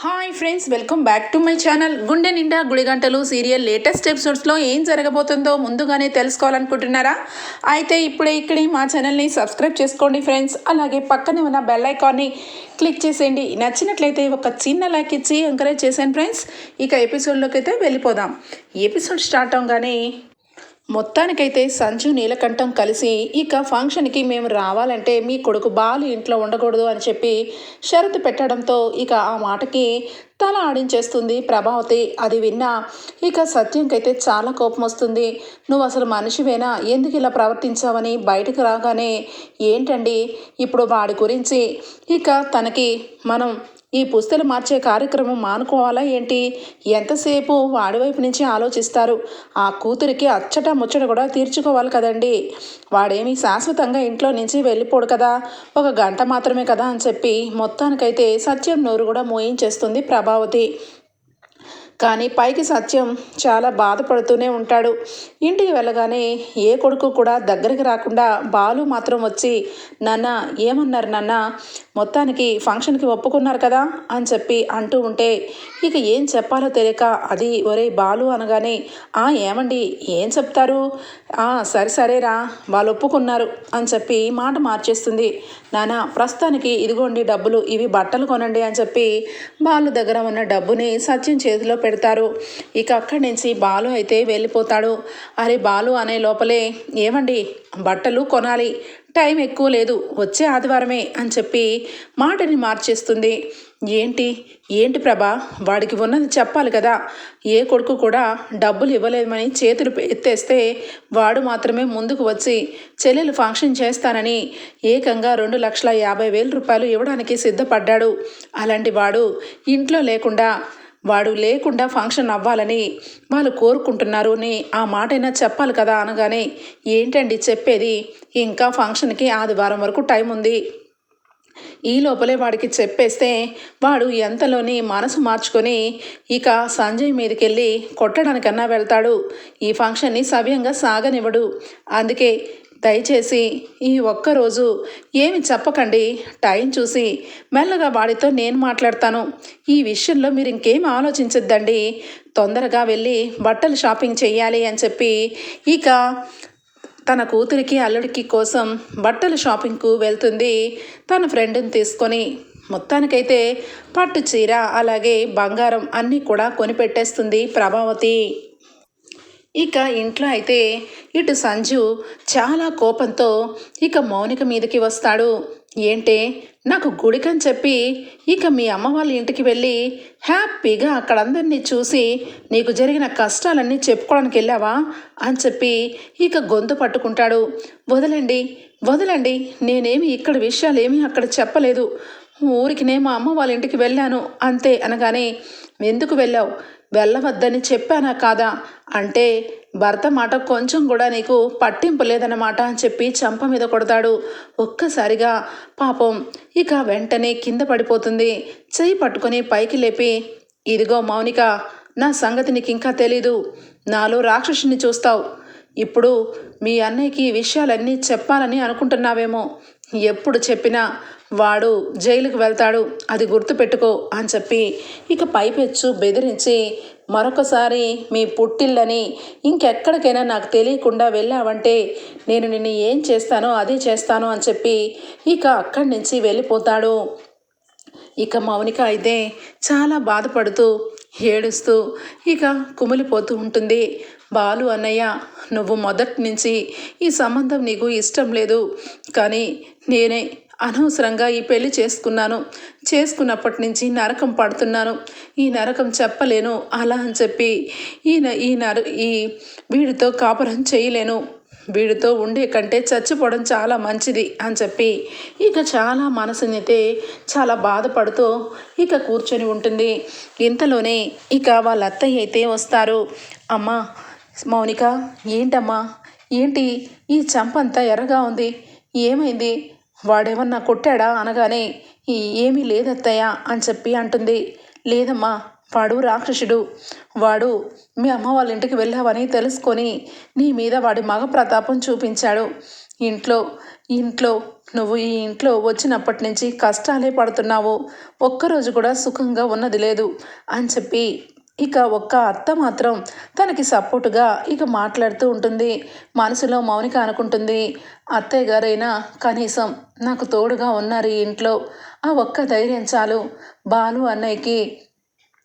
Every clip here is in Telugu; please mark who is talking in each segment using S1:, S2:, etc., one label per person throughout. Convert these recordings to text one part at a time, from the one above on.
S1: Hi friends welcome back to my channel గుండె నిండా గుడిగంటలు సీరియల్ లేటెస్ట్ ఎపిసోడ్స్లో ఏం జరగబోతుందో ముందుగానే తెలుసుకోవాలనుకుంటున్నారా? అయితే ఇప్పుడే ఇక్కడ మా ఛానల్ని సబ్స్క్రైబ్ చేసుకోండి ఫ్రెండ్స్ అలాగే పక్కనే ఉన్న బెల్ ఐకాన్ని క్లిక్ చేసేయండి. నచ్చినట్లయితే ఒక చిన్న లైక్ ఇచ్చి ఎంకరేజ్ చేశాను ఫ్రెండ్స్ ఇక ఎపిసోడ్లోకి అయితే వెళ్ళిపోదాం. ఎపిసోడ్ స్టార్ట్ అవగానే మొత్తానికైతే సంజు నీలకంఠం కలిసి ఇక ఫంక్షన్కి మేము రావాలంటే మీ కొడుకు బాలు ఇంట్లో ఉండకూడదు అని చెప్పి షరతు పెట్టడంతో ఇక ఆ మాటకి తల ఆడించేస్తుంది ప్రభావతి. అది విన్నా ఇక సత్యంకైతే చాలా కోపం వస్తుంది. నువ్వు అసలు మనిషివేనా? ఎందుకు ఇలా ప్రవర్తించావని బయటకు రాగానే ఏంటండి? ఇప్పుడు వాడి గురించి ఇక తనకి మనం ఈ పుస్తలు మార్చే కార్యక్రమం మానుకోవాలా ఏంటి? ఎంతసేపు వాడి వైపు నుంచి ఆలోచిస్తారు? ఆ కూతురికి అచ్చట ముచ్చట కూడా తీర్చుకోవాలి కదండి. వాడేమి శాశ్వతంగా ఇంట్లో నుంచి వెళ్ళిపోడు కదా. ఒక గంట మాత్రమే కదా అని చెప్పి మొత్తానికైతే సత్యం నోరు కూడా మోయించేస్తుంది ప్రభావతి. కానీ పైకి సత్యం చాలా బాధపడుతూనే ఉంటాడు. ఇంటికి వెళ్ళగానే ఏ కొడుకు కూడా దగ్గరికి రాకుండా బాలు మాత్రం వచ్చి నాన్న ఏమన్నారు నాన్న? మొత్తానికి ఫంక్షన్కి ఒప్పుకున్నారు కదా? అని చెప్పి అంటూ ఉంటే ఇక ఏం చెప్పాలో తెలియక అది ఒరే బాలు అనగానే ఆ ఏమండి? ఏం చెప్తారు? ఆ సరే సరేరా వాళ్ళు ఒప్పుకున్నారు అని చెప్పి మాట మార్చేస్తుంది. నానా ప్రస్తుతానికి ఇదిగోండి డబ్బులు ఇవి బట్టలు కొనండి అని చెప్పి బాలు దగ్గర ఉన్న డబ్బుని సత్యం చేతిలో పెడతారు. ఇక అక్కడి నుంచి బాలు అయితే వెళ్ళిపోతాడు. అరే బాలు అనే లోపలే ఏమండి? బట్టలు కొనాలి. టైం ఎక్కువ లేదు వచ్చే ఆదివారమే అని చెప్పి మాటని మార్చేస్తుంది. ఏంటి? ఏంటి ప్రభా? వాడికి ఉన్నది చెప్పాలి కదా. ఏ కొడుకు కూడా డబ్బులు ఇవ్వలేమని చేతులు ఎత్తేస్తే వాడు మాత్రమే ముందుకు వచ్చి చెల్లెలు ఫంక్షన్ చేస్తానని ఏకంగా రెండు లక్షల యాభై వేల రూపాయలు ఇవ్వడానికి సిద్ధపడ్డాడు. అలాంటి వాడు ఇంట్లో లేకుండా వాడు లేకుండా ఫంక్షన్ అవ్వాలని వాళ్ళు కోరుకుంటున్నారు. అని ఆ మాటైనా చెప్పాలి కదా అనగానే ఏంటండి చెప్పేది? ఇంకా ఫంక్షన్కి ఆదివారం వరకు టైం ఉంది. ఈ లోపలే వాడికి చెప్పేస్తే వాడు ఎంతలోని మనసు మార్చుకొని ఇక సంజయ్ మీదకెళ్ళి కొట్టడానికన్నా వెళ్తాడు. ఈ ఫంక్షన్ని సవ్యంగా సాగనివ్వడు. అందుకే దయచేసి ఈ ఒక్కరోజు ఏమి చెప్పకండి. టైం చూసి మెల్లగా వాడితో నేను మాట్లాడతాను. ఈ విషయంలో మీరు ఇంకేం ఆలోచించద్దండి. తొందరగా వెళ్ళి బట్టలు షాపింగ్ చేయాలి అని చెప్పి ఇక తన కూతురికి అల్లుడికి కోసం బట్టల షాపింగ్కు వెళ్తుంది. తన ఫ్రెండ్ని తీసుకొని మొత్తానికైతే పట్టు చీర అలాగే బంగారం అన్నీ కూడా కొనిపెట్టేస్తుంది ప్రభావతి. ఇక ఇంట్లో అయితే ఇటు సంజు చాలా కోపంతో ఇక మౌనిక మీదకి వస్తాడు. ఏంటే? నాకు గుడికని చెప్పి ఇక మీ అమ్మ వాళ్ళ ఇంటికి వెళ్ళి హ్యాపీగా అక్కడందరినీ చూసి నీకు జరిగిన కష్టాలన్నీ చెప్పుకోవడానికి వెళ్ళావా? అని చెప్పి ఇక గొంతు పట్టుకుంటాడు. వదలండి వదలండి నేనేమి ఇక్కడ విషయాలు ఏమీ అక్కడ చెప్పలేదు. ఊరికినే మా అమ్మ వాళ్ళ ఇంటికి వెళ్ళాను అంతే అనగానే ఎందుకు వెళ్ళావు? వెళ్ళవద్దని చెప్పానా కాదా? అంటే భర్త మాట కొంచెం కూడా నీకు పట్టింపు లేదన్నమాట అని చెప్పి చంప మీద కొడతాడు. ఒక్కసారిగా పాపం ఇక వెంటనే కింద పడిపోతుంది. చేయి పట్టుకొని పైకి లేపి ఇదిగో మౌనిక నా సంగతి నీకు ఇంకా తెలీదు. నాలో రాక్షసుని చూస్తావు. ఇప్పుడు మీ అన్నయ్యకి ఈ విషయాలన్నీ చెప్పాలని అనుకుంటున్నావేమో. ఎప్పుడు చెప్పినా వాడు జైలుకు వెళ్తాడు అది గుర్తుపెట్టుకో అని చెప్పి ఇక పైపెచ్చు బెదిరించి మరొకసారి మీ పుట్టిల్లని ఇంకెక్కడికైనా నాకు తెలియకుండా వెళ్ళావంటే నేను నిన్ను ఏం చేస్తానో అదే చేస్తాను అని చెప్పి ఇక అక్కడి నుంచి వెళ్ళిపోతాడు. ఇక మౌనిక అయితే చాలా బాధపడుతూ ఏడుస్తూ ఇక కుమిలిపోతూ ఉంటుంది. బాలు అన్నయ్య నువ్వు మొదటి నుంచి ఈ సంబంధం నీకు ఇష్టం లేదు. కానీ నేనే అనవసరంగా ఈ పెళ్ళి చేసుకున్నాను. చేసుకున్నప్పటి నుంచి నరకం పడుతున్నాను. ఈ నరకం చెప్పలేను అలా అని చెప్పి ఈయన ఈ నర ఈ వీడితో కాపురం చేయలేను. వీడితో ఉండే కంటే చచ్చిపోవడం చాలా మంచిది అని చెప్పి ఇక చాలా మనసునైతే చాలా బాధపడుతూ ఇక కూర్చొని ఉంటుంది. ఇంతలోనే ఇక వాళ్ళ అత్తయ్య అయితే వస్తారు. అమ్మ మౌనిక ఏంటమ్మా? ఏంటి? ఈ చంపంతా ఎర్రగా ఉంది. ఏమైంది? వాడేమన్నా కొట్టాడా అనగానే ఏమీ లేదత్తయ్య అని చెప్పి అంటుంది. లేదమ్మా వాడు రాక్షసుడు. వాడు మీ అమ్మ వాళ్ళ ఇంటికి వెళ్ళావని తెలుసుకొని నీ మీద వాడి మగ ప్రతాపం చూపించాడు. ఇంట్లో ఇంట్లో నువ్వు ఈ ఇంట్లో వచ్చినప్పటి నుంచి కష్టాలే పడుతున్నావు. ఒక్కరోజు కూడా సుఖంగా ఉన్నది లేదు అని చెప్పి ఇక ఒక్క అత్త మాత్రం తనకి సపోర్టుగా ఇక మాట్లాడుతూ ఉంటుంది. మనసులో మౌనిక అనుకుంటుంది అత్తయ్య గారైనా కనీసం నాకు తోడుగా ఉన్నారు ఈ ఇంట్లో. ఆ ఒక్క ధైర్యం చాలు. బాలు అన్నయ్యకి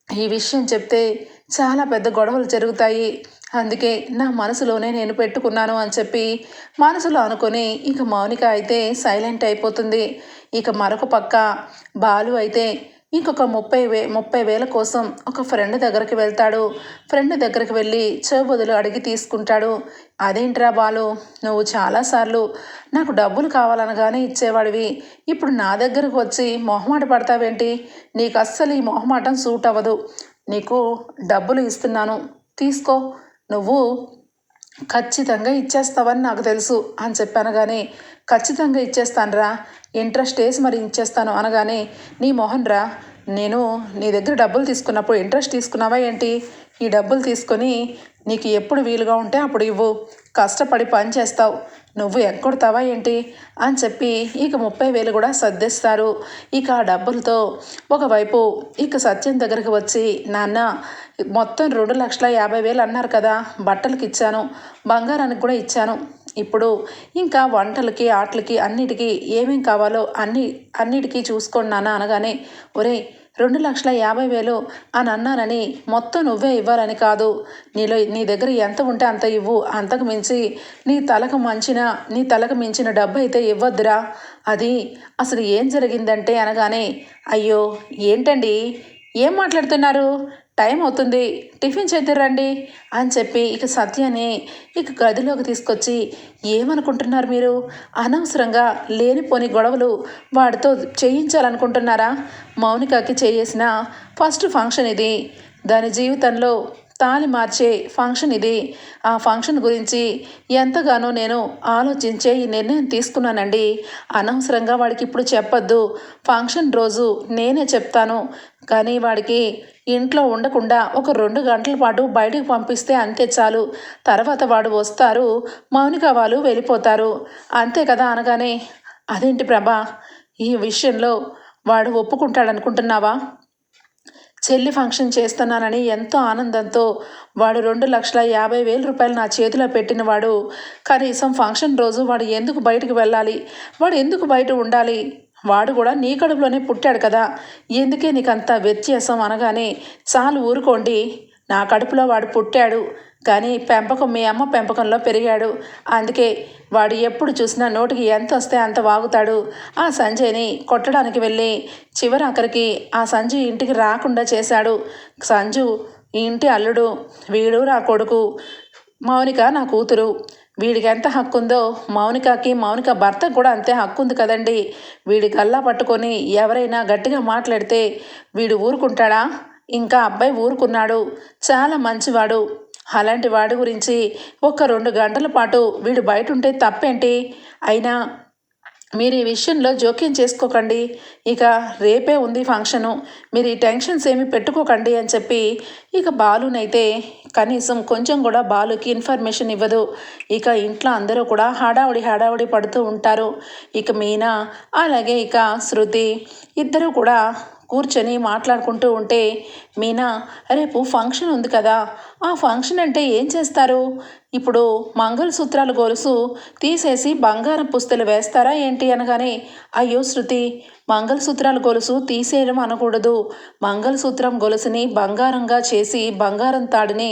S1: ఈ విషయం చెప్తే చాలా పెద్ద గొడవలు జరుగుతాయి. అందుకే నా మనసులోనే నేను పెట్టుకున్నాను అని చెప్పి మనసులో అనుకొని ఇక మౌనిక అయితే సైలెంట్ అయిపోతుంది. ఇక మరొక పక్క బాలు అయితే ఇంకొక ముప్పై వే ముప్పై వేల కోసం ఒక ఫ్రెండ్ దగ్గరికి వెళ్తాడు. ఫ్రెండ్ దగ్గరికి వెళ్ళి చెబుదులు అడిగి తీసుకుంటాడు. అదేంట్రా బాలు నువ్వు చాలాసార్లు నాకు డబ్బులు కావాలనగానే ఇచ్చేవాడివి. ఇప్పుడు నా దగ్గరకు వచ్చి మొహమాట పడతావేంటి? నీకు అస్సలు ఈ మొహమాటం సూట్ అవ్వదు. నీకు డబ్బులు ఇస్తున్నాను. తీసుకో. నువ్వు ఖచ్చితంగా ఇచ్చేస్తావని నాకు తెలుసు అని చెప్పాను కానీ ఖచ్చితంగా ఇచ్చేస్తానురా. ఇంట్రెస్ట్ వేసి మరి ఇచ్చేస్తాను అనగానే నీ మోహన్ రా నేను నీ దగ్గర డబ్బులు తీసుకున్నప్పుడు ఇంట్రెస్ట్ తీసుకున్నావా ఏంటి? ఈ డబ్బులు తీసుకొని నీకు ఎప్పుడు వీలుగా ఉంటే అప్పుడు ఇవ్వు. కష్టపడి పని చేస్తావు. నువ్వు ఎక్కొడతావా ఏంటి? అని చెప్పి ఇక ముప్పై వేలు కూడా సర్దిస్తారు. ఇక ఆ డబ్బులతో ఒకవైపు ఇక సత్యం దగ్గరికి వచ్చి నాన్న మొత్తం రెండు లక్షల యాభై వేలు అన్నారు కదా బట్టలకి ఇచ్చాను బంగారానికి కూడా ఇచ్చాను. ఇప్పుడు ఇంకా వంటలకి ఆటలకి అన్నిటికీ ఏమేం కావాలో అన్ని అన్నిటికీ చూసుకోండి నాన్న అనగానే ఒరే రెండు లక్షల యాభై వేలు అని అన్నానని మొత్తం నువ్వే ఇవ్వాలని కాదు. నీలో నీ దగ్గర ఎంత ఉంటే అంత ఇవ్వు. అంతకు మించి నీ తలకు మంచిన నీ తలకు మించిన డబ్బు అయితే ఇవ్వద్దురా. అది అసలు ఏం జరిగిందంటే అనగానే అయ్యో ఏంటండి? ఏం మాట్లాడుతున్నారు? టైం అవుతుంది. టిఫిన్ చేద్దరండి అని చెప్పి ఇక సత్యాన్ని ఇక గదిలోకి తీసుకొచ్చి ఏమనుకుంటున్నారు మీరు? అనవసరంగా లేనిపోని గొడవలు వాడితో చేయించాలనుకుంటున్నారా? మౌనికకి చేసిన ఫస్ట్ ఫంక్షన్ ఇది. దాని జీవితంలో తాలి మార్చే ఫంక్షన్ ఇది. ఆ ఫంక్షన్ గురించి ఎంతగానో నేను ఆలోచించే ఈ నిర్ణయం తీసుకున్నానండి. అనవసరంగా వాడికి ఇప్పుడు చెప్పొద్దు. ఫంక్షన్ రోజు నేనే చెప్తాను. కానీ వాడికి ఇంట్లో ఉండకుండా ఒక రెండు గంటల పాటు బయటకు పంపిస్తే అంతే చాలు. తర్వాత వాడు వస్తారు. మౌనిక వాళ్ళు వెళ్ళిపోతారు. అంతే కదా అనగానే అదేంటి ప్రభా ఈ విషయంలో వాడు ఒప్పుకుంటాడనుకుంటున్నావా? చెల్లి ఫంక్షన్ చేస్తున్నానని ఎంతో ఆనందంతో వాడు రెండు లక్షల యాభై వేల రూపాయలు నా చేతిలో పెట్టిన వాడు కనీసం ఫంక్షన్ రోజు వాడు ఎందుకు బయటకు వెళ్ళాలి? వాడు ఎందుకు బయట ఉండాలి? వాడు కూడా నీ కడుపులోనే పుట్టాడు కదా. ఎందుకే నీకు అంత వ్యత్యాసం అనగానే చాలు ఊరుకోండి. నా కడుపులో వాడు పుట్టాడు. కానీ పెంపకం మీ అమ్మ పెంపకంలో పెరిగాడు. అందుకే వాడు ఎప్పుడు చూసినా నోటికి ఎంత వస్తే అంత వాగుతాడు. ఆ సంజయ్ని కొట్టడానికి వెళ్ళి చివరి అక్కడికి ఆ సంజు ఇంటికి రాకుండా చేశాడు. సంజు ఇంటి అల్లుడు వీడు నా కొడుకు. మౌనిక నా కూతురు. వీడికి ఎంత హక్కు ఉందో మౌనికకి మౌనిక భర్తకు కూడా అంతే హక్కు ఉంది కదండి. వీడి గల్లా పట్టుకొని ఎవరైనా గట్టిగా మాట్లాడితే వీడు ఊరుకుంటాడా? ఇంకా అబ్బాయి ఊరుకున్నాడు. చాలా మంచివాడు. అలాంటి వాడి గురించి ఒక రెండు గంటల పాటు వీడు బయట ఉంటే తప్పేంటి? అయినా మీరు ఈ విషయంలో జోక్యం చేసుకోకండి. ఇక రేపే ఉంది ఫంక్షను. మీరు ఈ టెన్షన్స్ ఏమి పెట్టుకోకండి అని చెప్పి ఇక బాలునైతే కనీసం కొంచెం కూడా బాలుకి ఇన్ఫర్మేషన్ ఇవ్వదు. ఇక ఇంట్లో అందరూ కూడా హడావుడి హడావుడి పడుతూ ఉంటారు. ఇక మీనా అలాగే ఇక శృతి ఇద్దరూ కూడా కూర్చొని మాట్లాడుకుంటూ ఉంటే మీనా రేపు ఫంక్షన్ ఉంది కదా. ఆ ఫంక్షన్ అంటే ఏం చేస్తారు? ఇప్పుడు మంగళసూత్రాలు గొలుసు తీసేసి బంగారం పుస్తలు వేస్తారా ఏంటి అనగానే అయ్యో శృతి మంగళసూత్రాల గొలుసు తీసేయడం అనకూడదు. మంగళసూత్రం గొలుసుని బంగారంగా చేసి బంగారం తాడిని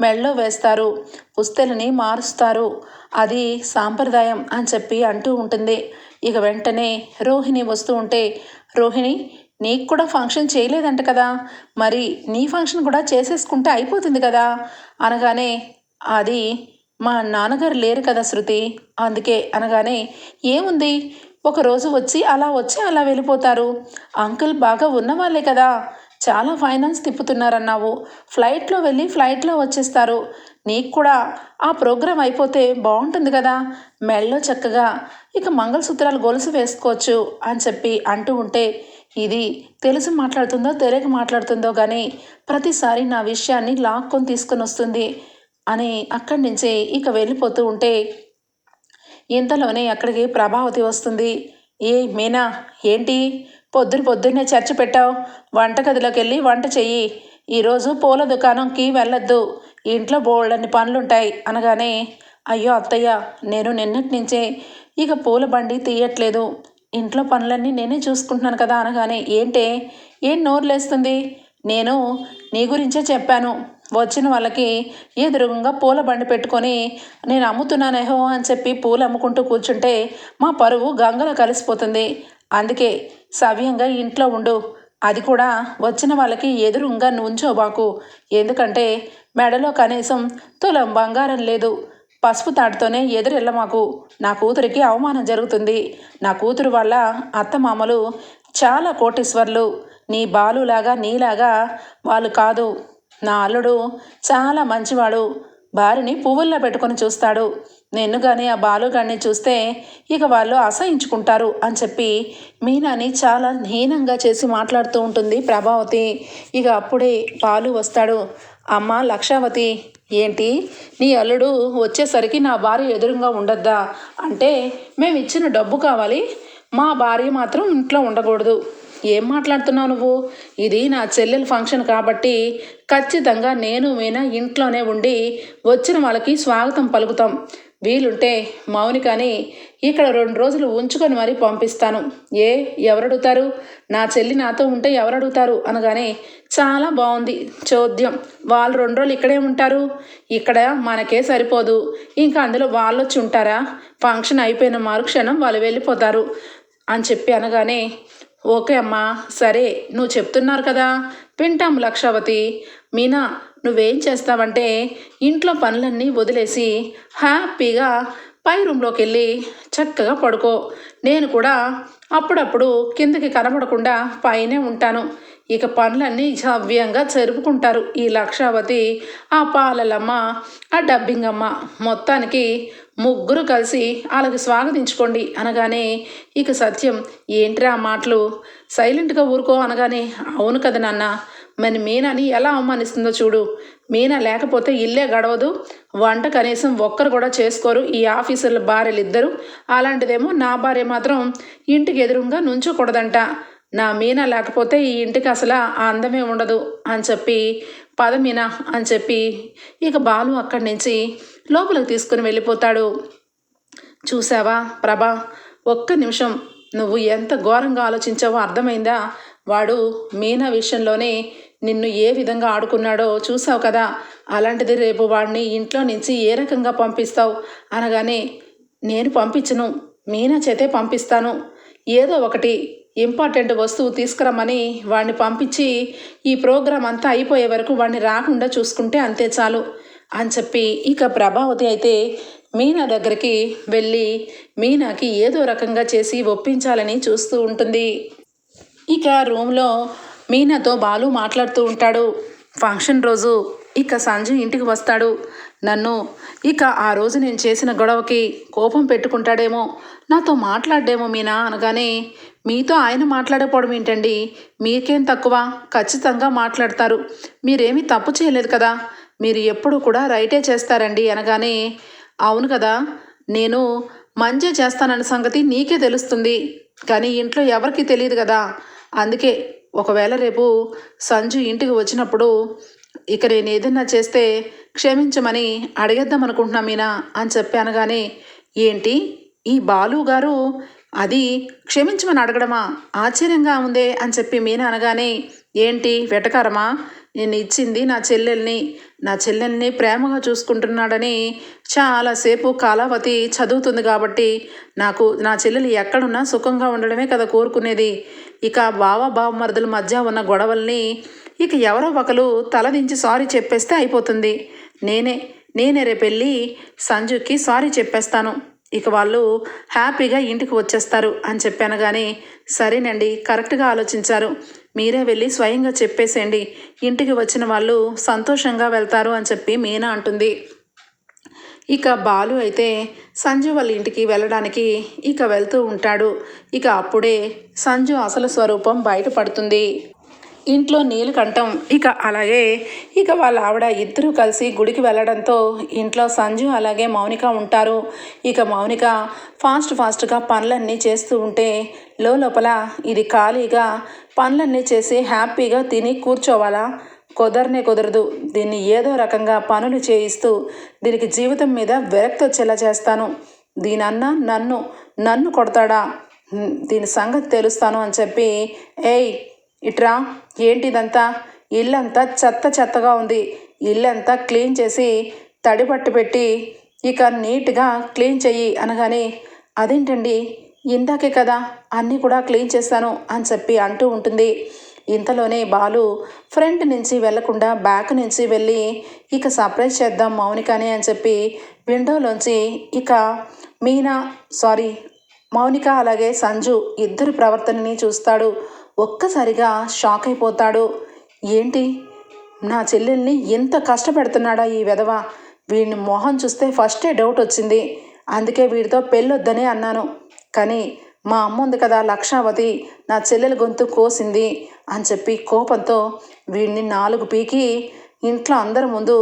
S1: మెళ్ళో వేస్తారు పుస్తెలని మారుస్తారు. అది సాంప్రదాయం అని చెప్పి అంటూ ఉంటుంది. ఇక వెంటనే రోహిణి వస్తూ ఉంటే రోహిణి నీకు కూడా ఫంక్షన్ చేయలేదంట కదా. మరి నీ ఫంక్షన్ కూడా చేసేసుకుంటే అయిపోతుంది కదా అనగానే అది మా నాన్నగారు లేరు కదా శృతి. అందుకే అనగానే ఏముంది? ఒకరోజు వచ్చి అలా వచ్చి అలా వెళ్ళిపోతారు. అంకుల్ బాగా ఉన్నవాళ్ళే కదా. చాలా ఫైనాన్స్ తిప్పుతున్నారన్నావు. ఫ్లైట్లో వెళ్ళి ఫ్లైట్లో వచ్చేస్తారు. నీకు కూడా ఆ ప్రోగ్రాం అయిపోతే బాగుంటుంది కదా. మెళ్ళలో చక్కగా ఇక మంగళసూత్రాలు గొలుసు వేసుకోవచ్చు అని చెప్పి అంటూ ఉంటే ఇది తెలుసు మాట్లాడుతుందో తెలియక మాట్లాడుతుందో కానీ ప్రతిసారి నా విషయాన్ని లాక్కొని తీసుకొని వస్తుంది. అని అక్కడి నుంచి ఇక వెళ్ళిపోతూ ఉంటే ఇంతలోనే అక్కడికి ప్రభావతి వస్తుంది. ఏ మీనా ఏంటి? పొద్దున పొద్దున్నే చర్చ పెట్టావు. వంటగదిలోకి వెళ్ళి వంట చెయ్యి. ఈరోజు పూల దుకాణంకి వెళ్ళొద్దు. ఇంట్లో బోల్డన్ని పనులుంటాయి అనగానే అయ్యో అత్తయ్య నేను నిన్నటి నుంచే ఇక పూల బండి తీయట్లేదు. ఇంట్లో పనులన్నీ నేనే చూసుకుంటున్నాను కదా అనగానే ఏంటే? ఏం నోరులేస్తుంది? నేను నీ గురించే చెప్పాను. వచ్చిన వాళ్ళకి ఎదురుగా పూల బండి పెట్టుకొని నేను అమ్ముతున్నానేహో అని చెప్పి పూలు అమ్ముకుంటూ కూర్చుంటే మా పరువు గంగలో కలిసిపోతుంది. అందుకే సవ్యంగా ఇంట్లో ఉండు. అది కూడా వచ్చిన వాళ్ళకి ఎదురుగా నుంచోబాకు ఎందుకంటే మెడలో కనీసం తులం బంగారం లేదు. పసుపు తాటితోనే ఎదురెళ్ళ మాకు. నా కూతురికి అవమానం జరుగుతుంది. నా కూతురు వల్ల అత్తమామలు చాలా కోటీశ్వర్లు. నీ బాలులాగా నీలాగా వాళ్ళు కాదు. నా అల్లుడు చాలా మంచివాడు. భార్యని పువ్వుల్లో పెట్టుకొని చూస్తాడు. నిన్ను కానీ ఆ బాలుగాడిని చూస్తే ఇక వాళ్ళు అసహించుకుంటారు అని చెప్పి మీనాని చాలా హీనంగా చేసి మాట్లాడుతూ ఉంటుంది ప్రభావతి. ఇక అప్పుడే బాలు వస్తాడు. అమ్మ లక్షావతి ఏంటి? నీ అల్లుడు వచ్చేసరికి నా భార్య ఎదురుగా ఉండద్దా? అంటే మేము ఇచ్చిన డబ్బు కావాలి. మా భార్య మాత్రం ఇంట్లో ఉండకూడదు. ఏం మాట్లాడుతున్నావు నువ్వు? ఇది నా చెల్లెల ఫంక్షన్ కాబట్టి ఖచ్చితంగా నేను మీనా ఇంట్లోనే ఉండి వచ్చిన వాళ్ళకి స్వాగతం పలుకుతాం. వీలుంటే మౌనికని ఇక్కడ రెండు రోజులు ఉంచుకొని మరీ పంపిస్తాను. ఏ ఎవరడుగుతారు? నా చెల్లి నాతో ఉంటే ఎవరడుగుతారు? అనగానే చాలా బాగుంది చోద్యం. వాళ్ళు రెండు రోజులు ఇక్కడే ఉంటారు. ఇక్కడ మనకే సరిపోదు. ఇంకా అందులో వాళ్ళు వచ్చి ఉంటారా? ఫంక్షన్ అయిపోయిన మరుక్షణం వాళ్ళు వెళ్ళిపోతారు అని చెప్పి అనగానే ఓకే అమ్మా సరే నువ్వు చెప్తున్నారు కదా. వింటాం లక్షావతి. మీనా నువ్వేం చేస్తావంటే ఇంట్లో పనులన్నీ వదిలేసి హ్యాపీగా పై రూమ్లోకి వెళ్ళి చక్కగా పడుకో. నేను కూడా అప్పుడప్పుడు కిందకి కనబడకుండా పైనే ఉంటాను. ఇక పనులన్నీ సవ్యంగా జరుపుకుంటారు ఈ లక్షావతి ఆ పాలలమ్మ ఆ డబ్బింగ్ అమ్మ మొత్తానికి ముగ్గురు కలిసి వాళ్ళకి స్వాగతించుకోండి అనగానే ఇక సత్యం ఏంట్రా ఆ మాటలు? సైలెంట్గా ఊరుకో అనగానే అవును కదా నాన్న. మరి మీనాని ఎలా అవమానిస్తుందో చూడు. మీనా లేకపోతే ఇల్లే గడవదు. వంట కనీసం ఒక్కరు కూడా చేసుకోరు. ఈ ఆఫీసర్ల భార్యలు ఇద్దరు అలాంటిదేమో నా భార్య మాత్రం ఇంటికి ఎదురుగా నుంచోకూడదంట. నా మీనా లేకపోతే ఈ ఇంటికి అసలు ఆ అందమే ఉండదు అని చెప్పి పద మీనా అని చెప్పి ఇక బాలు అక్కడి నుంచి లోపలికి తీసుకుని వెళ్ళిపోతాడు. చూసావా ప్రభా? ఒక్క నిమిషం. నువ్వు ఎంత ఘోరంగా ఆలోచించావో అర్థమైందా? వాడు మీనా విషయంలోనే నిన్ను ఏ విధంగా ఆడుకున్నాడో చూసావు కదా? అలాంటిది రేపు వాడిని ఇంట్లో నుంచి ఏ రకంగా పంపిస్తావు? అనగానే నేను పంపించను. మీనా చేతే పంపిస్తాను. ఏదో ఒకటి ఇంపార్టెంట్ వస్తువు తీసుకురమ్మని వాడిని పంపించి ఈ ప్రోగ్రాం అంతా అయిపోయే వరకు వాడిని రాకుండా చూసుకుంటే అంతే చాలు అని చెప్పి ఇక ప్రభావతి అయితే మీనా దగ్గరికి వెళ్ళి మీనాకి ఏదో రకంగా చేసి ఒప్పించాలని చూస్తూ ఉంటుంది. ఇక రూమ్లో మీనాతో బాలు మాట్లాడుతూ ఉంటాడు. ఫంక్షన్ రోజు ఇక సంజు ఇంటికి వస్తాడు. నన్ను ఇక ఆ రోజు నేను చేసిన గొడవకి కోపం పెట్టుకుంటాడేమో నాతో మాట్లాడేమో మీనా అనగానే మీతో ఆయన మాట్లాడకపోవడం ఏంటండి? మీకేం తక్కువ? ఖచ్చితంగా మాట్లాడతారు. మీరేమీ తప్పు చేయలేదు కదా? మీరు ఎప్పుడు కూడా రైటే చేస్తారండి అనగానే అవును కదా? నేను మంచి చేస్తానన్న సంగతి నీకే తెలుస్తుంది. కానీ ఇంట్లో ఎవరికి తెలియదు కదా? అందుకే ఒకవేళ రేపు సంజు ఇంటికి వచ్చినప్పుడు ఇక నేను ఏదన్నా చేస్తే క్షమించమని అడిగేద్దాం అనుకుంటున్నా మీనా అని చెప్పి అనగానే ఏంటి? ఈ బాలు గారు అది క్షమించమని అడగడమా? ఆశ్చర్యంగా ఉందే అని చెప్పి మీనా అనగానే ఏంటి వెటకారమా? నేను ఇచ్చింది నా చెల్లెల్ని నా చెల్లెల్ని ప్రేమగా చూసుకుంటున్నాడని చాలాసేపు కాలావతి చదువుతుంది కాబట్టి నాకు నా చెల్లెలు ఎక్కడున్నా సుఖంగా ఉండడమే కదా కోరుకునేది. ఇక బావ బావమరుదుల మధ్య ఉన్న గొడవల్ని ఇక ఎవరో ఒకరు తలదించి సారీ చెప్పేస్తే అయిపోతుంది. నేనే నేనే రేపెళ్ళి సంజుకి సారీ చెప్పేస్తాను. ఇక వాళ్ళు హ్యాపీగా ఇంటికి వచ్చేస్తారు అని చెప్పాను కానీ సరేనండి కరెక్ట్గా ఆలోచించారు. మీరే వెళ్ళి స్వయంగా చెప్పేసేయండి. ఇంటికి వచ్చిన వాళ్ళు సంతోషంగా వెళ్తారు అని చెప్పి మీనా అంటుంది. ఇక బాలు అయితే సంజు వాళ్ళ ఇంటికి వెళ్ళడానికి ఇక వెళ్తూ ఉంటాడు. ఇక అప్పుడే సంజు అసలు స్వరూపం బయటపడుతుంది. ఇంట్లో నీలకంఠం ఇక అలాగే ఇక వాళ్ళ ఆవిడ ఇద్దరూ కలిసి గుడికి వెళ్ళడంతో ఇంట్లో సంజు అలాగే మౌనిక ఉంటారు. ఇక మౌనిక ఫాస్ట్ ఫాస్ట్గా పనులన్నీ చేస్తూ ఉంటే లోపల ఇది ఖాళీగా పనులన్నీ చేసి హ్యాపీగా తిని కూర్చోవాలా? కుదరనే కుదరదు. దీన్ని ఏదో రకంగా పనులు చేయిస్తూ దీనికి జీవితం మీద విరక్తి వచ్చేలా చేస్తాను. దీనన్న నన్ను నన్ను కొడతాడా? దీని సంగతి తెలుస్తాను అని చెప్పి ఏయ్ ఇట్రా ఏంటిదంతా? ఇల్లంతా చెత్త చెత్తగా ఉంది. ఇల్లంతా క్లీన్ చేసి తడి పట్టు పెట్టి ఇక నీట్గా క్లీన్ చెయ్యి అనగానే అదేంటండి? ఇందాకే కదా అన్నీ కూడా క్లీన్ చేస్తాను అని చెప్పి అంటూ ఉంటుంది. ఇంతలోనే బాలు ఫ్రంట్ నుంచి వెళ్ళకుండా బ్యాక్ నుంచి వెళ్ళి ఇక సర్ప్రైజ్ చేద్దాం మౌనికనే అని చెప్పి విండోలోంచి ఇక మీనా సారీ మౌనిక అలాగే సంజు ఇద్దరు ప్రవర్తనని చూస్తాడు. ఒక్కసారిగా షాక్ అయిపోతాడు. ఏంటి? నా చెల్లెల్ని ఎంత కష్టపెడుతున్నాడా ఈ వెధవ? వీడిని మొహం చూస్తే ఫస్టే డౌట్ వచ్చింది. అందుకే వీడితో పెళ్ళొద్దని అన్నాను. కానీ మా అమ్మ ఉంది కదా లక్షావతి నా చెల్లెల గొంతు కోసింది అని చెప్పి కోపంతో వీడిని నాలుగు పీకి ఇంట్లో అందరి ముందు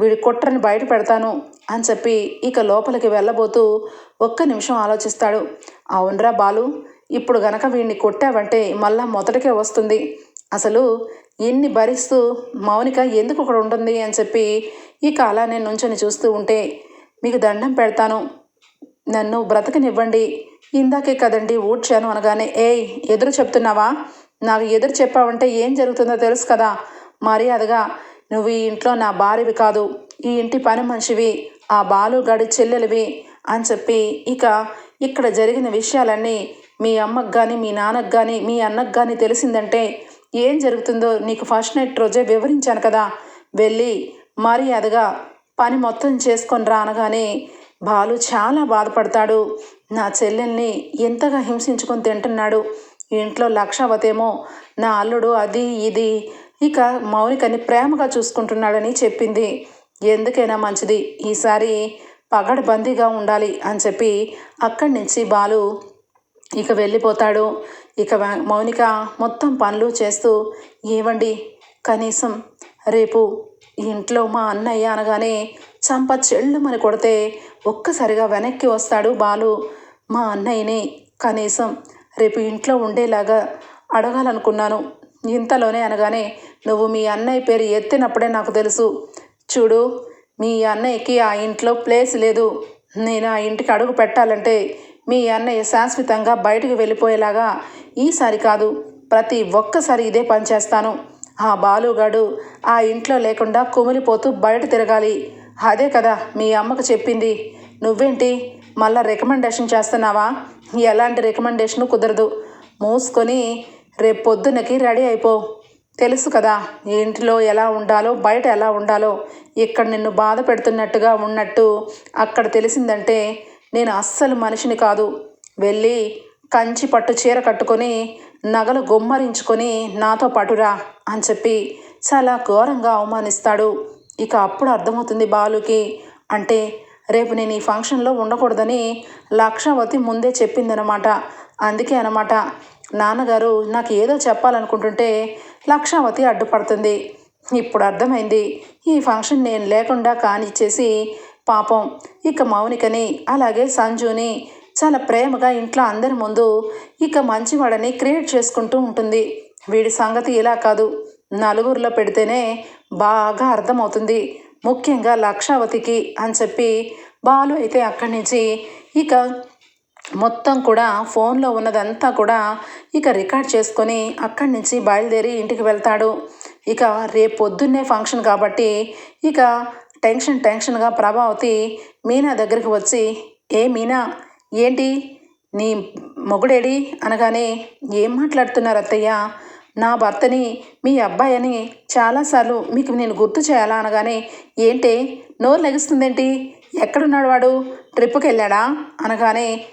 S1: వీడి కుట్రని బయట పెడతాను అని చెప్పి ఇక లోపలికి వెళ్ళబోతూ ఒక్క నిమిషం ఆలోచిస్తాడు. అవునరా బాలు ఇప్పుడు గనక వీడిని కొట్టావంటే మళ్ళా మొదటికే వస్తుంది. అసలు ఇన్ని భరిస్తూ మౌనిక ఎందుకు ఇక్కడ ఉంటుంది అని చెప్పి ఇక కాలా నేను నుంచొని చూస్తూ ఉంటే మీకు దండం పెడతాను. నన్ను బ్రతకనివ్వండి. ఇందాకే కదండి ఊడ్చాను అనగానే ఏయ్ ఎదురు చెప్తున్నావా? నాకు ఎదురు చెప్పావంటే ఏం జరుగుతుందో తెలుసు కదా. మర్యాదగా నువ్వు ఈ ఇంట్లో నా భార్యవి కాదు ఈ ఇంటి పని మనిషివి ఆ బాలుగాడి చెల్లెలివి అని చెప్పి ఇక ఇక్కడ జరిగిన విషయాలన్నీ మీ అమ్మకు కానీ మీ నాన్నకు కానీ మీ అన్నకు కానీ తెలిసిందంటే ఏం జరుగుతుందో నీకు ఫస్ట్ నైట్ రోజే వివరించాను కదా. వెళ్ళి మర్యాదగా పని మొత్తం చేసుకొని రానగానే బాలు చాలా బాధపడతాడు. నా చెల్లెల్ని ఎంతగా హింసించుకొని తింటున్నాడు. ఇంట్లో లక్షవతేమో నా అల్లుడు అది ఇది ఇక మౌనికని ప్రేమగా చూసుకుంటున్నాడని చెప్పింది. ఎందుకైనా మంచిది. ఈసారి పగడబందీగా ఉండాలి అని చెప్పి అక్కడి నుంచి బాలు ఇక వెళ్ళిపోతాడు. ఇక మౌనిక మొత్తం పనులు చేస్తూ ఏవండి కనీసం రేపు ఇంట్లో మా అన్నయ్య అనగానే చంప చెల్లుమని కొడితే ఒక్కసారిగా వెనక్కి వస్తాడు బాలు. మా అన్నయ్యని కనీసం రేపు ఇంట్లో ఉండేలాగా అడగాలనుకున్నాను. ఇంతలోనే అనగానే నువ్వు మీ అన్నయ్య పేరు ఎత్తినప్పుడే నాకు తెలుసు. చూడు మీ అన్నయ్యకి ఆ ఇంట్లో ప్లేస్ లేదు. నేను ఆ ఇంటికి అడుగు పెట్టాలంటే మీ అన్నయ్య శాశ్వతంగా బయటకు వెళ్ళిపోయేలాగా ఈసారి కాదు ప్రతి ఒక్కసారి ఇదే పని చేస్తాను. ఆ బాలుగాడు ఆ ఇంట్లో లేకుండా కుమిలిపోతూ బయట తిరగాలి. అదే కదా మీ అమ్మకు చెప్పింది. నువ్వేంటి మళ్ళా రికమెండేషన్ చేస్తున్నావా? ఎలాంటి రికమెండేషను కుదరదు. మూసుకొని రేపు రెడీ అయిపో. తెలుసు కదా ఇంట్లో ఎలా ఉండాలో బయట ఎలా ఉండాలో. ఇక్కడ నిన్ను బాధ పెడుతున్నట్టుగా ఉన్నట్టు అక్కడ తెలిసిందంటే నేను అస్సలు మనిషిని కాదు. వెళ్ళి కంచి పట్టు చీర కట్టుకొని నగలు గుమ్మరించుకొని నాతో పటురా అని చెప్పి చాలా ఘోరంగా అవమానిస్తాడు. ఇక అప్పుడు అర్థమవుతుంది బాలుకి అంటే రేపు నేను ఈ ఫంక్షన్లో ఉండకూడదని లక్షావతి ముందే చెప్పిందనమాట అందుకే అనమాట నాన్నగారు నాకు ఏదో చెప్పాలనుకుంటుంటే లక్షావతి అడ్డుపడుతుంది. ఇప్పుడు అర్థమైంది ఈ ఫంక్షన్ నేను లేకుండా కానిచ్చేసి పాపం. ఇక మౌనికని అలాగే సంజుని చాలా ప్రేమగా ఇంట్లో అందరి ముందు ఇక మంచివాడని క్రియేట్ చేసుకుంటూ ఉంటుంది. వీడి సంగతి ఇలా కాదు. నలుగురిలో పెడితేనే బాగా అర్థమవుతుంది. ముఖ్యంగా లక్షావతికి అని చెప్పి బాలు అయితే అక్కడి నుంచి ఇక మొత్తం కూడా ఫోన్లో ఉన్నదంతా కూడా ఇక రికార్డ్ చేసుకొని అక్కడి నుంచి బయలుదేరి ఇంటికి వెళ్తాడు. ఇక రేపు పొద్దున్నే ఫంక్షన్ కాబట్టి ఇక టెన్షన్ టెన్షన్గా ప్రభావతి మీనా దగ్గరికి వచ్చి ఏ మీనా ఏంటి? నీ మొగుడేడి? అనగానే ఏం మాట్లాడుతున్నారు అత్తయ్య? నా భర్తని మీ అబ్బాయి అని చాలాసార్లు మీకు నేను గుర్తు చేయాలా? అనగానే ఏంటి? నోరు లెగుస్తుందేంటి? ఎక్కడున్నాడు వాడు? ట్రిప్కి వెళ్ళాడా? అనగానే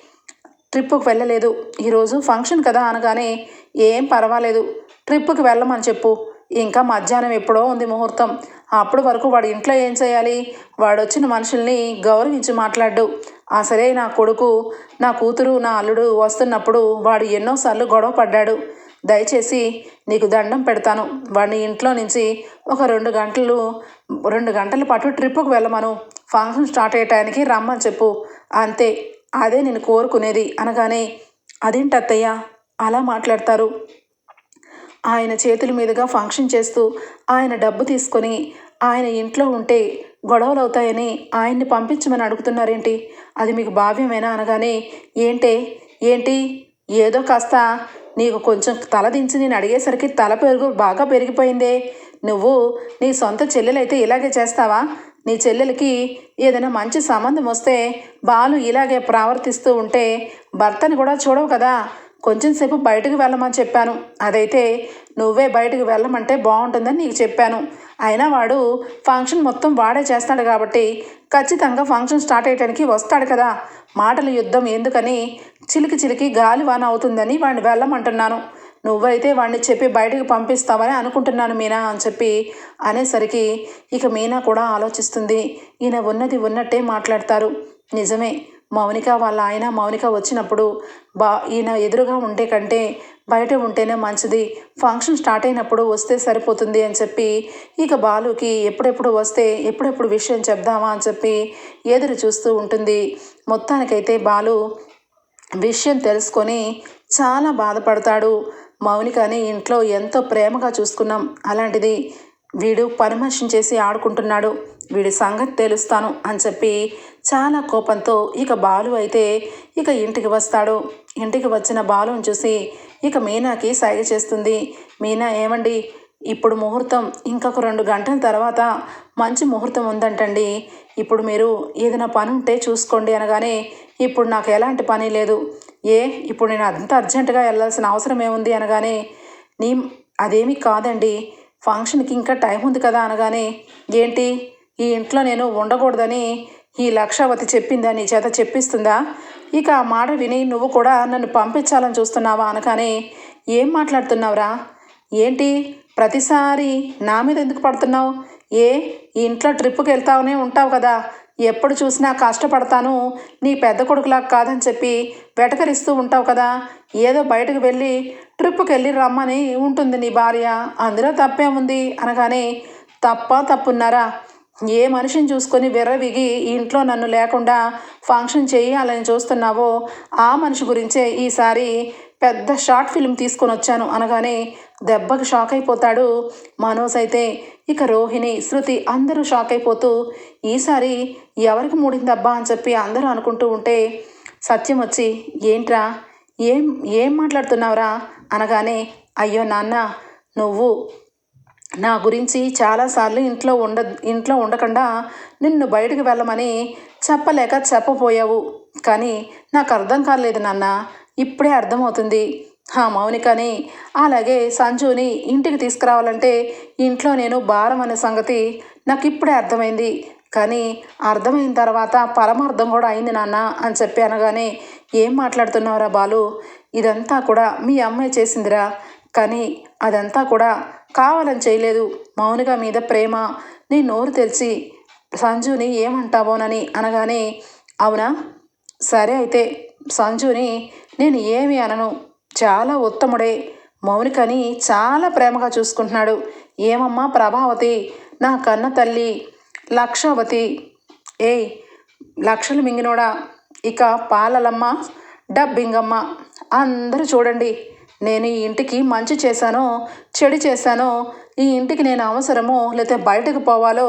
S1: ట్రిప్పుకు వెళ్ళలేదు. ఈరోజు ఫంక్షన్ కదా? అనగానే ఏం పర్వాలేదు. ట్రిప్పుకి వెళ్ళమని చెప్పు. ఇంకా మధ్యాహ్నం ఎప్పుడో ఉంది ముహూర్తం. అప్పుడు వరకు వాడు ఇంట్లో ఏం చేయాలి? వాడు వచ్చిన మనుషుల్ని గౌరవించి మాట్లాడు ఆ సరే నా కొడుకు నా కూతురు నా అల్లుడు వస్తున్నప్పుడు వాడు ఎన్నోసార్లు గొడవ పడ్డాడు. దయచేసి నీకు దండం పెడతాను. వాడిని ఇంట్లో నుంచి ఒక రెండు గంటలు రెండు గంటల పాటు ట్రిప్పుకు వెళ్ళమను. ఫంక్షన్ స్టార్ట్ అయ్యటానికి రమ్మని చెప్పు. అంతే. అదే నేను కోరుకునేది. అనగానే అదేంటి అలా మాట్లాడతారు. ఆయన చేతుల మీదుగా ఫంక్షన్ చేస్తూ ఆయన డబ్బు తీసుకొని ఆయన ఇంట్లో ఉంటే గొడవలు అవుతాయని ఆయన్ని పంపించమని అడుగుతున్నారేంటి? అది మీకు భావ్యమేనా అనగానే ఏంటే? ఏంటి? ఏదో కాస్త నీకు కొంచెం తల దించి నేను అడిగేసరికి తల పెరుగు బాగా పెరిగిపోయిందే. నువ్వు నీ సొంత చెల్లెలైతే ఇలాగే చేస్తావా? నీ చెల్లెలకి ఏదైనా మంచి సంబంధం వస్తే బాలు ఇలాగే ప్రవర్తిస్తూ ఉంటే భర్తని కూడా చూడవు కదా. కొంచెం సేపు బయటకు వెళ్ళమని చెప్పాను. అదైతే నువ్వే బయటకు వెళ్ళమంటే బాగుంటుందని నీకు చెప్పాను. అయినా వాడు ఫంక్షన్ మొత్తం వాడే చేస్తాడు కాబట్టి ఖచ్చితంగా ఫంక్షన్ స్టార్ట్ అయ్యడానికి వస్తాడు కదా. మాటల యుద్ధం ఎందుకని చిలికి చిలికి గాలివాన అవుతుందని వాడిని వెళ్ళమంటున్నాను. నువ్వైతే వాడిని చెప్పి బయటకు పంపిస్తావని అనుకుంటున్నాను మీనా అని చెప్పి అనేసరికి ఇక మీనా కూడా ఆలోచిస్తుంది. ఈయన ఉన్నది ఉన్నట్టే మాట్లాడతారు. నిజమే. మౌనిక వాళ్ళ ఆయన మౌనిక వచ్చినప్పుడు బా ఈయన ఎదురుగా ఉంటే కంటే బయట ఉంటేనే మంచిది. ఫంక్షన్ స్టార్ట్ అయినప్పుడు వస్తే సరిపోతుంది అని చెప్పి ఇక బాలుకి ఎప్పుడెప్పుడు వస్తే ఎప్పుడెప్పుడు విషయం చెప్దామా అని చెప్పి ఎదురు చూస్తూ ఉంటుంది. మొత్తానికైతే బాలు విషయం తెలుసుకొని చాలా బాధపడతాడు. మౌనికని ఇంట్లో ఎంతో ప్రేమగా చూసుకున్నాం. అలాంటిది వీడు పరమర్శం చేసి ఆడుకుంటున్నాడు. వీడి సంగతి తెలుస్తాను అని చెప్పి చాలా కోపంతో ఇక బాలు అయితే ఇక ఇంటికి వస్తాడు. ఇంటికి వచ్చిన బాలుని చూసి ఇక మీనాకి సైగ చేస్తుంది. మీనా ఏమండి? ఇప్పుడు ముహూర్తం ఇంకొక రెండు గంటల తర్వాత మంచి ముహూర్తం ఉందంటండి. ఇప్పుడు మీరు ఏదైనా పని ఉంటే చూసుకోండి అనగానే ఇప్పుడు నాకు ఎలాంటి పని లేదు. ఏ? ఇప్పుడు నేను అంత అర్జెంటుగా వెళ్ళాల్సిన అవసరం ఏముంది అనగానే నీ అదేమీ కాదండి. ఫంక్షన్కి ఇంకా టైం ఉంది కదా అనగానే ఏంటి? ఈ ఇంట్లో నేను ఉండకూడదని ఈ లక్షావతి చెప్పిందా నీ చేత చెప్పిస్తుందా? ఇక ఆ మాట విని నువ్వు కూడా నన్ను పంపించాలని చూస్తున్నావా అనగానే ఏం మాట్లాడుతున్నావురా? ఏంటి? ప్రతిసారి నా మీద ఎందుకు పడుతున్నావు? ఏ? ఈ ఇంట్లో ట్రిప్పుకి వెళ్తావునే ఉంటావు కదా. ఎప్పుడు చూసినా కష్టపడతాను. నీ పెద్ద కొడుకులా కాదని చెప్పి వెటకరిస్తూ ఉంటావు కదా. ఏదో బయటకు వెళ్ళి ట్రిప్కి వెళ్ళి రమ్మని ఉంటుంది నీ భార్య. అందులో తప్పే ఉంది అనగానే తప్ప తప్పున్నారా? ఏ మనిషిని చూసుకొని విర్రవిగి ఇంట్లో నన్ను లేకుండా ఫంక్షన్ చేయాలని చూస్తున్నావో ఆ మనిషి గురించే ఈసారి పెద్ద షార్ట్ ఫిల్మ్ తీసుకొని వచ్చాను అనగానే దెబ్బకి షాక్ అయిపోతాడు మనోజ్ అయితే. ఇక రోహిణి శృతి అందరూ షాక్ అయిపోతూ ఈసారి ఎవరికి మూడిందబ్బా అని చెప్పి అందరూ అనుకుంటూ ఉంటే సత్యం వచ్చి ఏంట్రా? ఏం ఏం మాట్లాడుతున్నావురా? అనగానే అయ్యో నాన్న నువ్వు నా గురించి చాలాసార్లు ఇంట్లో ఉండ ఇంట్లో ఉండకుండా నిన్ను బయటకు వెళ్ళమని చెప్పలేక చెప్పపోయావు కానీ నాకు అర్థం కాలేదు నాన్న. ఇప్పుడే అర్థమవుతుంది. ఆ మౌనికని అలాగే సంజుని ఇంటికి తీసుకురావాలంటే ఇంట్లో నేను భారం అనే సంగతి నాకు ఇప్పుడే అర్థమైంది. కానీ అర్థమైన తర్వాత పరమార్థం కూడా అయింది నాన్న అని చెప్పి అనగానే ఏం మాట్లాడుతున్నావురా బాలు? ఇదంతా కూడా మీ అమ్మాయి చేసిందిరా. కానీ అదంతా కూడా కావాలని చేయలేదు. మౌనిక మీద ప్రేమ. నీ నోరు తెలిసి సంజుని ఏమంటావోనని అనగానే అవునా? సరే అయితే సంజుని నేను ఏమి అనను? చాలా ఉత్తముడే. మౌనికని చాలా ప్రేమగా చూసుకుంటున్నాడు. ఏమమ్మా ప్రభావతి? నా కన్న తల్లి లక్షావతి. ఏయ్ లక్షలు మింగినోడా? ఇక పాలలమ్మ డబ్బింగమ్మ అందరూ చూడండి. నేను ఈ ఇంటికి మంచి చేశానో చెడు చేశానో ఈ ఇంటికి నేను అవసరమో లేకపోతే బయటకు పోవాలో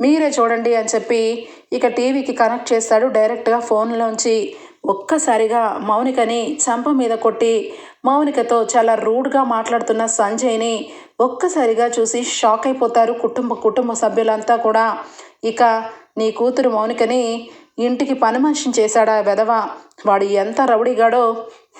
S1: మీరే చూడండి అని చెప్పి ఇక టీవీకి కనెక్ట్ చేస్తాడు డైరెక్ట్గా ఫోన్లోంచి. ఒక్కసారిగా మౌనికని చంప మీద కొట్టి మౌనికతో చాలా రూడ్గా మాట్లాడుతున్న సంజయ్ని ఒక్కసారిగా చూసి షాక్ అయిపోతారు కుటుంబ కుటుంబ సభ్యులంతా కూడా. ఇక నీ కూతురు మౌనికని ఇంటికి పని మనిషిని చేశాడా వెధవ? వాడు ఎంత రౌడీగాడో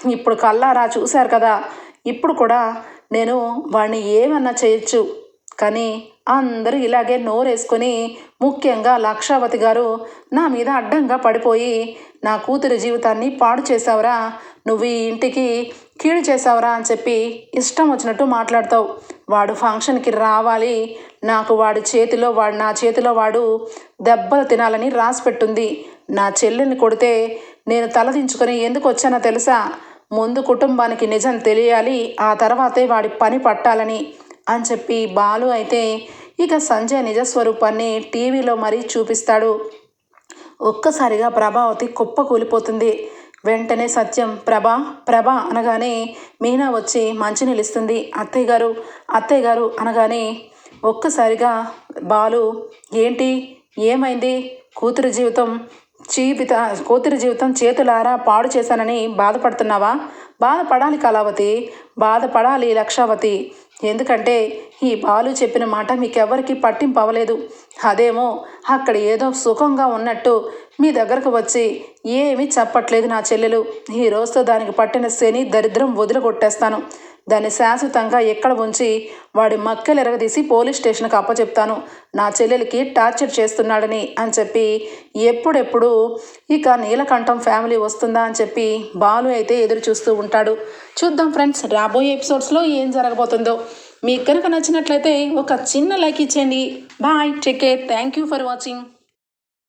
S1: ఇప్పుడు కల్లారా చూశారు కదా? ఇప్పుడు కూడా నేను వాడిని ఏమన్నా చేయొచ్చు. కానీ అందరూ ఇలాగే నోరేసుకొని ముఖ్యంగా లక్షావతి గారు నా మీద అడ్డంగా పడిపోయి నా కూతురి జీవితాన్ని పాడు చేసావురా నువ్వు ఈ ఇంటికి కీడు చేసావురా అని చెప్పి ఇష్టం వచ్చినట్టు మాట్లాడతావు. వాడు ఫంక్షన్కి రావాలి. నాకు వాడి చేతిలో వాడు నా చేతిలో వాడు దెబ్బలు తినాలని రాసి పెట్టుంది. నా చెల్లెల్ని కొడితే నేను తలదించుకొని ఎందుకు వచ్చానో తెలుసా? ముందు కుటుంబానికి నిజం తెలియాలి ఆ తర్వాతే వాడి పని పట్టాలని అని చెప్పి బాలు అయితే ఇక సంజయ్ నిజస్వరూపాన్ని టీవీలో మరీ చూపిస్తాడు. ఒక్కసారిగా ప్రభావతి కుప్ప కూలిపోతుంది వెంటనే సత్యం ప్రభా ప్రభా అనగానే మీనా వచ్చి మంచినీళ్ళు ఇస్తుంది అత్తయ్య గారు అత్తయ్య గారు అనగానే ఒక్కసారిగా బాలు ఏంటి? ఏమైంది? కూతురు జీవితం జీవిత కూతురి జీవితం చేతులారా పాడు చేశానని బాధపడుతున్నావా? బాధపడాలి కళావతి బాధపడాలి లక్షావతి. ఎందుకంటే ఈ బాలు చెప్పిన మాట మీకెవ్వరికి పట్టింపు అవ్వలేదు. అదేమో అక్కడ ఏదో సుఖంగా ఉన్నట్టు మీ దగ్గరకు వచ్చి ఏమీ చెప్పట్లేదు నా చెల్లెలు. ఈ రోజుతో దానికి పట్టిన శని దరిద్రం వదిలగొట్టేస్తాను దాన్ని శాశ్వతంగా ఎక్కడ ఉంచి వాడి మక్కలు ఎరగదీసి పోలీస్ స్టేషన్కి అప్పచెప్తాను. నా చెల్లెలకి టార్చర్ చేస్తున్నాడని అని చెప్పి ఎప్పుడెప్పుడు ఇక నీలకంఠం ఫ్యామిలీ వస్తుందా అని చెప్పి బాలు అయితే ఎదురు చూస్తూ ఉంటాడు. చూద్దాం ఫ్రెండ్స్ రాబోయే ఎపిసోడ్స్లో ఏం జరగబోతుందో. మీకు కనుక నచ్చినట్లయితే ఒక చిన్న లైక్ ఇచ్చేయండి. Bye take care thank you for watching.